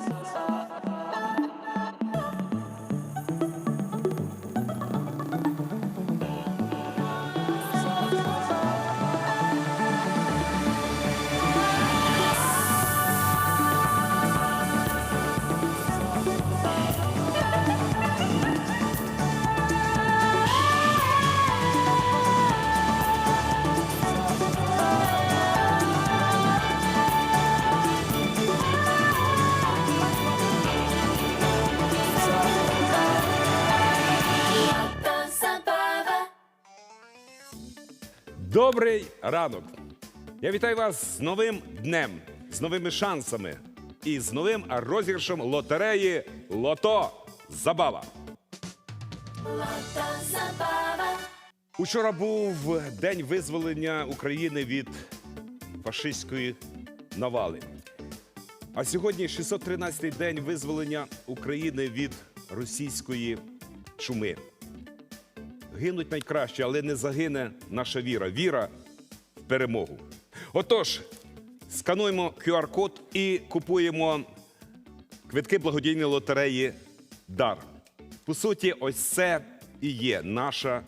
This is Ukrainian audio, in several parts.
Uh, uh, uh. Добрий ранок! Я вітаю вас з новим днем, з новими шансами і з новим розіграшем лотереї Лото Забава. Учора був день визволення України від фашистської навали. А сьогодні 613-й день визволення України від російської чуми. Гинуть найкраще, але не загине наша віра. Віра в перемогу. Отож, скануємо QR-код і купуємо квитки благодійної лотереї Дар. По суті, ось це і є наша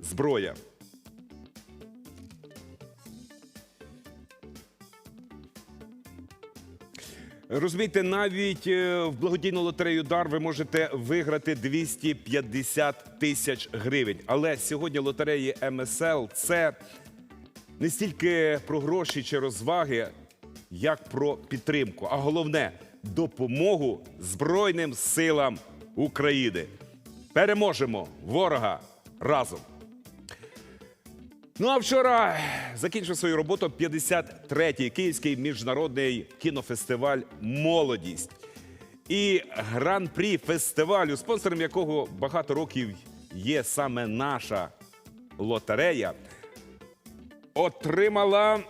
зброя. Розумієте, навіть е, в благодійну лотерею Дар ви можете виграти 250 тисяч гривень. Але сьогодні лотереї МСЛ це не стільки про гроші чи розваги, як про підтримку, а головне допомогу Збройним силам України. Переможемо ворога разом. Ну а вчора закінчив свою роботу 53-й Київський міжнародний кінофестиваль Молодість. І гран-прі фестивалю, спонсором якого багато років є саме наша лотерея, отримала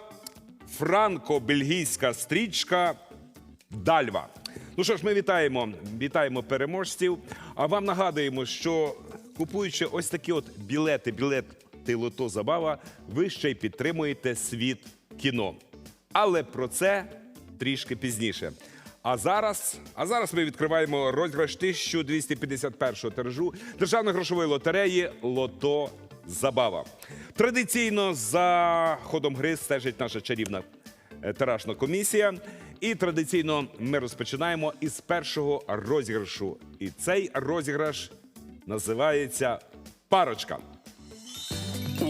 франко-бельгійська стрічка Дальва. Ну що ж, ми вітаємо, вітаємо переможців. А вам нагадуємо, що купуючи ось такі от білети, білети Лото Забава, ви ще й підтримуєте світ кіно. Але про це трішки пізніше. А зараз, а зараз ми відкриваємо розіграш 1251 тиражу державної грошової лотереї Лото Забава. Традиційно за ходом гри стежить наша чарівна е, тиражна комісія. І традиційно ми розпочинаємо із першого розіграшу. І цей розіграш називається Парочка.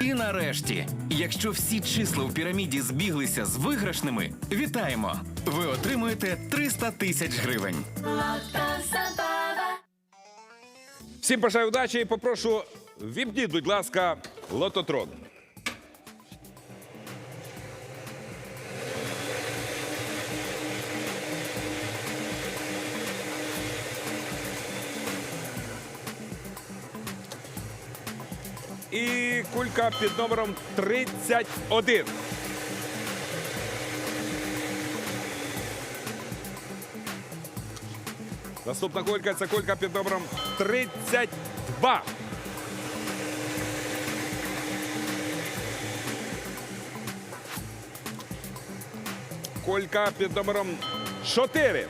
І нарешті, якщо всі числа у піраміді збіглися з виграшними, вітаємо! Ви отримуєте 300 тисяч гривень. Всім бажаю удачі і попрошу вімкніть, будь ласка, лототрон. І кулька під номером 31. Наступна кулька це кулька під номером 32. Колька під номером 4.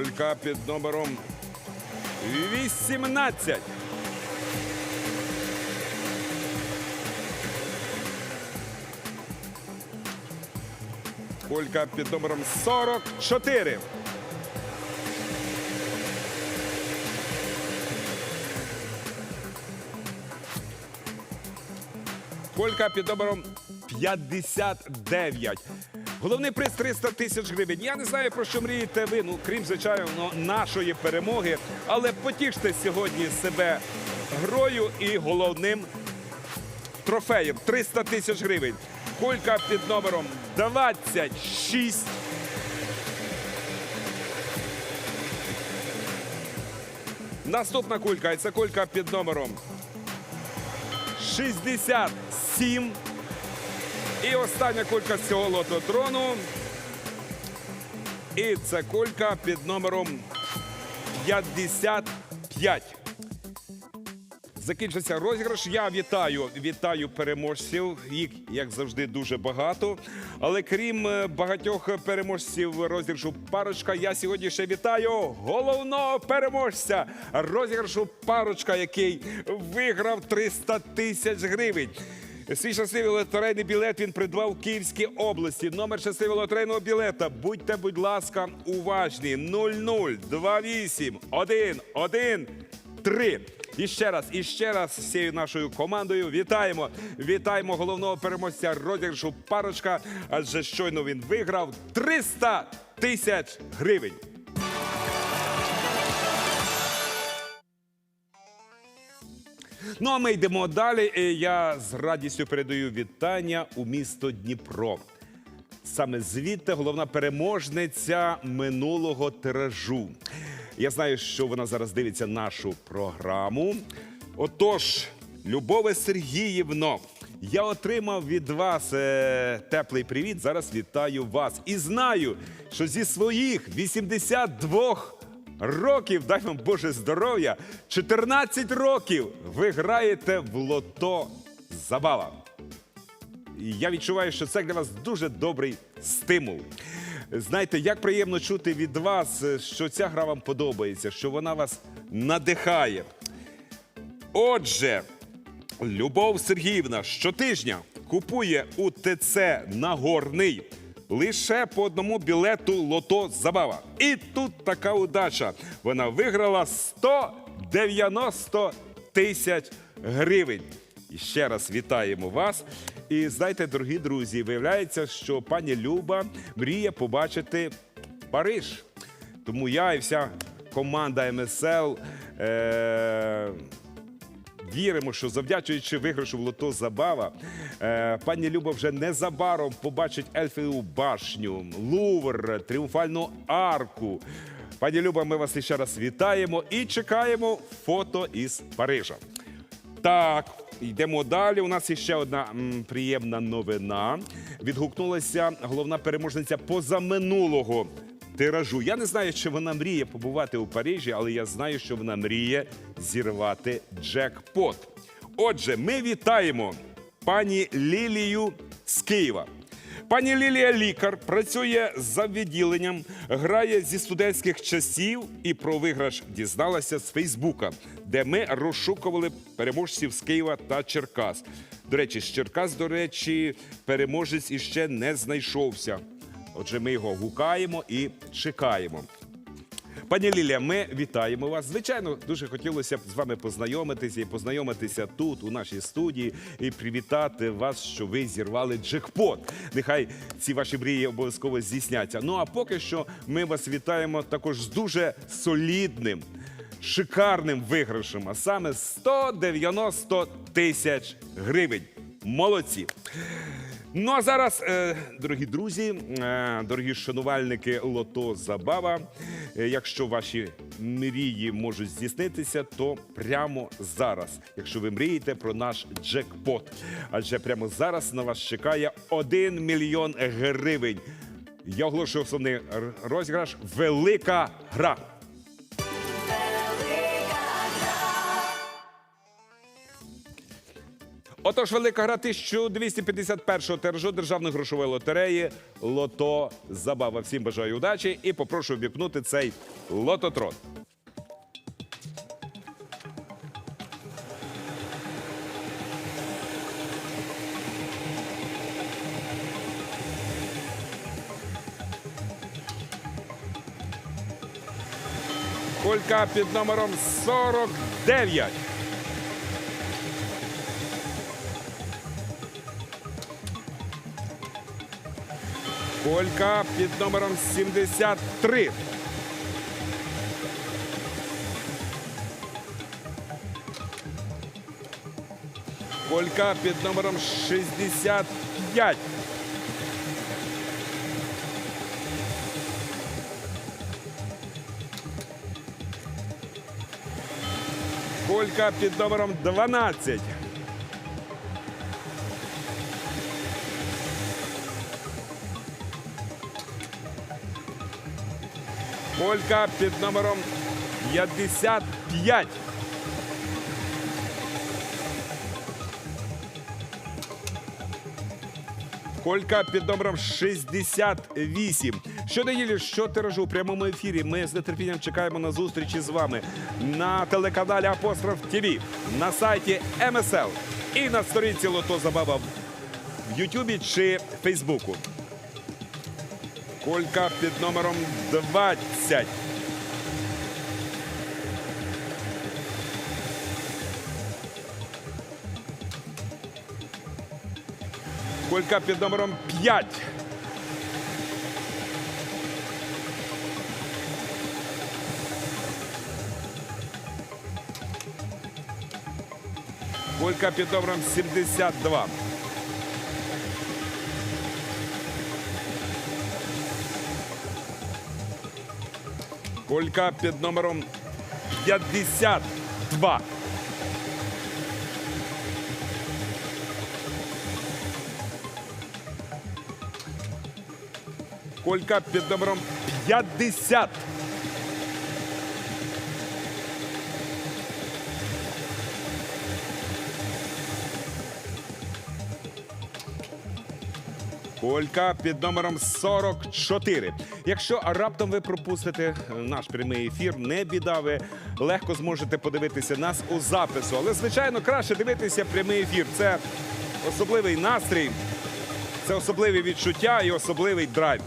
Колька під номером 18. Колька під номером 44. Колька під номером 59. Головний приз 300 тисяч гривень. Я не знаю, про що мрієте ви, ну крім звичайно нашої перемоги. Але потіште сьогодні себе грою і головним трофеєм 300 тисяч гривень. Кулька під номером 26. Наступна кулька, це кулька під номером 67. І остання кулька з цього лототрону. І це кулька під номером 55. Закінчився розіграш. Я вітаю, вітаю переможців. Їх, як завжди, дуже багато. Але крім е, багатьох переможців розіграшу парочка, я сьогодні ще вітаю головного переможця розіграшу парочка, який виграв 300 тисяч гривень. Свій щасливий лотерейний білет він придбав в Київській області. Номер щасливого лотерейного білета. Будьте, будь ласка, уважні. 0028 11 3. І ще раз, і ще раз всією нашою командою вітаємо. Вітаємо головного переможця розіграшу парочка. Адже щойно він виграв 300 тисяч гривень. Ну а ми йдемо далі. Я з радістю передаю вітання у місто Дніпро. Саме звідти головна переможниця минулого тиражу. Я знаю, що вона зараз дивиться нашу програму. Отож, Любове Сергіївно, я отримав від вас е, теплий привіт. Зараз вітаю вас. І знаю, що зі своїх 82 років, дай вам Боже здоров'я, 14 років ви граєте в лото забава. Я відчуваю, що це для вас дуже добрий стимул. Знаєте, як приємно чути від вас, що ця гра вам подобається, що вона вас надихає. Отже, Любов Сергіївна щотижня купує у ТЦ Нагорний лише по одному білету лото забава. І тут така удача. Вона виграла 190 тисяч гривень. І ще раз вітаємо вас. І знаєте, дорогі друзі, виявляється, що пані Люба мріє побачити Париж. Тому я і вся команда МСЛ. Е- Віримо, що завдячуючи виграшу в лото забава, е, пані Люба вже незабаром побачить Ельфіву башню, Лувр, Тріумфальну арку. Пані Люба, ми вас ще раз вітаємо і чекаємо фото із Парижа. Так, йдемо далі. У нас ще одна приємна новина. Відгукнулася головна переможниця позаминулого тиражу. Я не знаю, чи вона мріє побувати у Парижі, але я знаю, що вона мріє зірвати джекпот. Отже, ми вітаємо пані Лілію з Києва. Пані Лілія лікар працює за відділенням, грає зі студентських часів і про виграш дізналася з Фейсбука, де ми розшукували переможців з Києва та Черкас. До речі, з Черкас, до речі, переможець іще не знайшовся. Отже, ми його гукаємо і чекаємо. Пані Лілія, ми вітаємо вас. Звичайно, дуже хотілося б з вами познайомитися і познайомитися тут, у нашій студії, і привітати вас, що ви зірвали джекпот. Нехай ці ваші мрії обов'язково здійсняться. Ну а поки що ми вас вітаємо також з дуже солідним, шикарним виграшем, а саме 190 тисяч гривень. Молодці! Ну а зараз, е, дорогі друзі, е, дорогі шанувальники Лото Забава. е, Якщо ваші мрії можуть здійснитися, то прямо зараз, якщо ви мрієте про наш джекпот. Адже прямо зараз на вас чекає 1 мільйон гривень. Я оголошую основний розіграш Велика гра. Отож, велика гра 1251-го тиражу державної грошової лотереї Лото Забава. Всім бажаю удачі і попрошу ввіпнути цей лототрон. Колька під номером 49. Колька під номером 73. Колька під номером 65. Колька під номером 12. Колька під номером 55. Колька під номером 68. Щонеділі, що тиражу у прямому ефірі. Ми з нетерпінням чекаємо на зустрічі з вами на телеканалі Апостроф ТВ, на сайті МСЛ і на сторінці Лото Забава в Ютубі чи Фейсбуку. Колька під номером 20. Колька під номером 5. Колька під номером 72. Колька під номером 52. Колька під номером 50. Колька під номером 44. Якщо раптом ви пропустите е, наш прямий ефір, не біда, ви легко зможете подивитися нас у запису. Але, звичайно, краще дивитися прямий ефір. Це особливий настрій, це особливі відчуття і особливий драйв.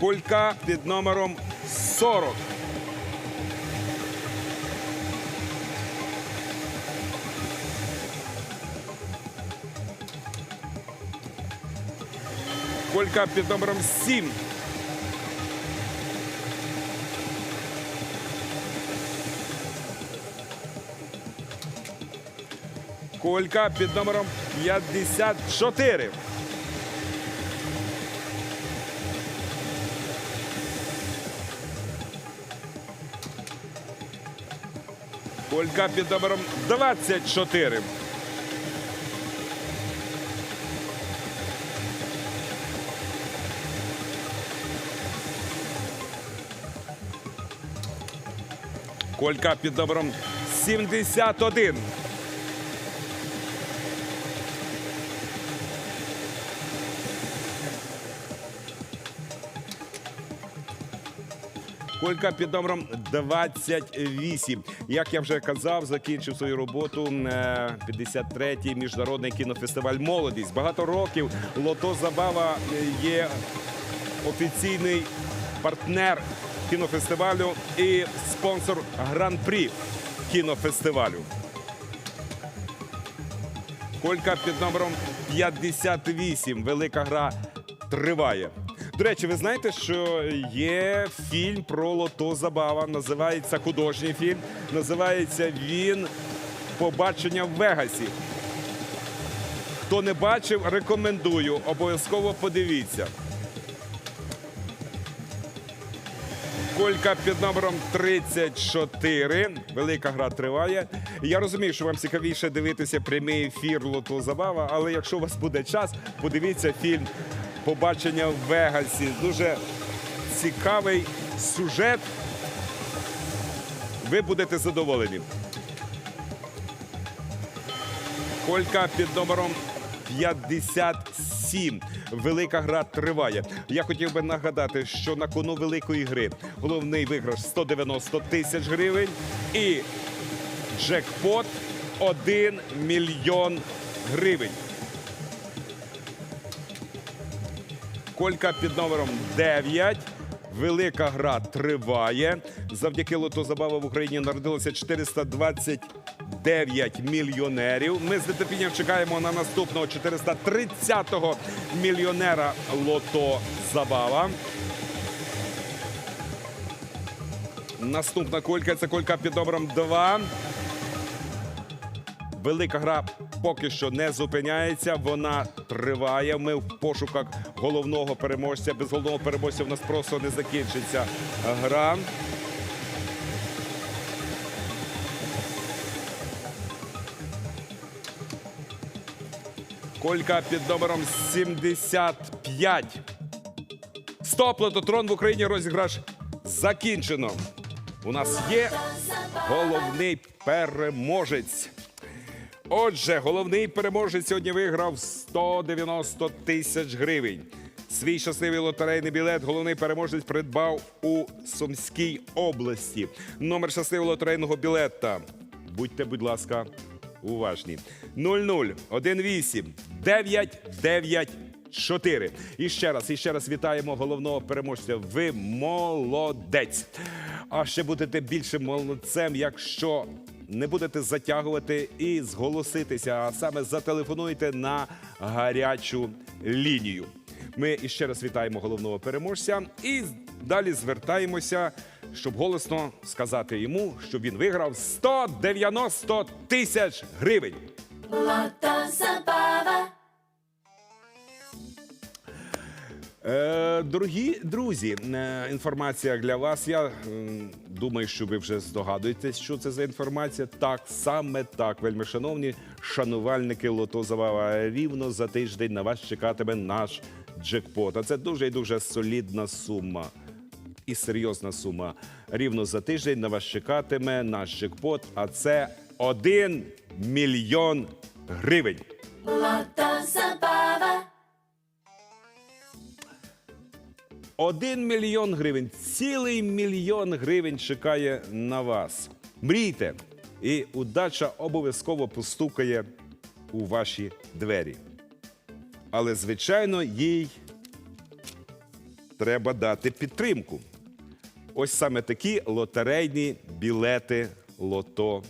Колька під номером 40. Колька під номером 7. Колька під номером 54. Колька під номером 24. Колька під номером 71. Колька під номером 28. Як я вже казав, закінчив свою роботу е, 53-й міжнародний кінофестиваль Молодість. Багато років Лото Забава є офіційний партнер кінофестивалю і спонсор гран-прі кінофестивалю. Колька під номером 58. Велика гра триває. До речі, ви знаєте, що є фільм про лото забава. Називається художній фільм. Називається він Побачення в Вегасі. Хто не бачив, рекомендую. Обов'язково подивіться. Колька під номером 34. Велика гра триває. Я розумію, що вам цікавіше дивитися прямий ефір Лото Забава, але якщо у вас буде час, подивіться фільм Побачення в Вегасі. Дуже цікавий сюжет. Ви будете задоволені. Колька під номером 57. Велика гра триває. Я хотів би нагадати, що на кону великої гри головний виграш 190 тисяч гривень і джекпот 1 мільйон гривень. Колька під номером 9. Велика гра триває. Завдяки лото забава в Україні народилося 429 9 мільйонерів. Ми з нетерпінням чекаємо на наступного 430-го мільйонера Лото Забава. Наступна кулька це кулька під номером 2. Велика гра поки що не зупиняється. Вона триває. Ми в пошуках головного переможця. Без головного переможця в нас просто не закінчиться гра. Колька під номером 75. Стоп, лототрон в Україні розіграш закінчено. У нас є головний переможець. Отже, головний переможець сьогодні виграв 190 тисяч гривень. Свій щасливий лотерейний білет головний переможець придбав у Сумській області. Номер щасливого лотерейного білета. Будьте, будь ласка, уважні. 0018 994. І ще раз, і ще раз вітаємо головного переможця. Ви молодець. А ще будете більше молодцем, якщо не будете затягувати і зголоситися, а саме зателефонуйте на гарячу лінію. Ми іще раз вітаємо головного переможця і далі звертаємося, щоб голосно сказати йому, щоб він виграв 190 тисяч гривень. Lota Забава. Е, дорогі друзі, е, інформація для вас. Я думаю, що ви вже здогадуєтесь, що це за інформація. Так, саме так, вельми шановні шанувальники Лото Забава. Рівно за тиждень на вас чекатиме наш джекпот. А це дуже і дуже солідна сума. І серйозна сума. Рівно за тиждень на вас чекатиме наш джекпот, а це 1 мільйон гривень. Один мільйон гривень, цілий мільйон гривень чекає на вас. Мрійте, і удача обов'язково постукає у ваші двері. Але, звичайно, їй треба дати підтримку. Ось саме такі лотерейні білети Лото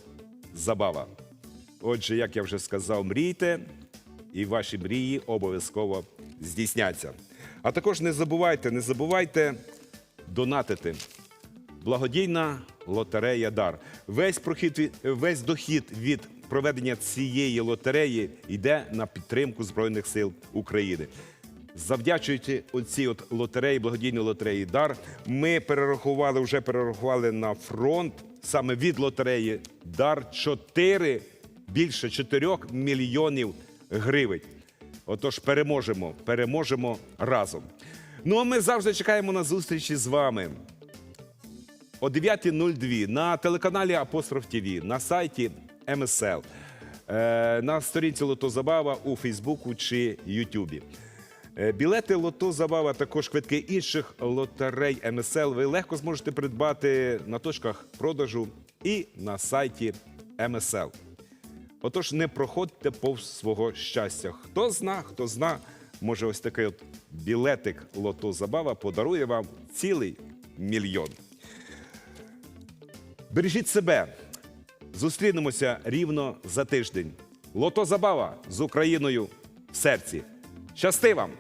Забава. Отже, як я вже сказав, мрійте, і ваші мрії обов'язково здійсняться. А також не забувайте, не забувайте донатити. Благодійна лотерея Дар. Весь прохід весь дохід від проведення цієї лотереї йде на підтримку Збройних сил України. Завдячуючи оцій от лотереї, благодійній лотереї Дар, ми перерахували, вже перерахували на фронт саме від лотереї Дар 4, більше 4 мільйонів гривень. Отож, переможемо, переможемо разом. Ну а ми завжди чекаємо на зустрічі з вами о 9.02 на телеканалі Апостроф ТВ, на сайті МСЛ, е, на сторінці Лото Забава у Фейсбуку чи Ютубі. Е, Білети Лото Забава, також квитки інших лотерей МСЛ ви легко зможете придбати на точках продажу і на сайті МСЛ. Отож, не проходьте повз свого щастя. Хто зна, хто зна, може ось такий от білетик Лото Забава подарує вам цілий мільйон. Бережіть себе. Зустрінемося рівно за тиждень. Лото Забава з Україною в серці. Щасти вам!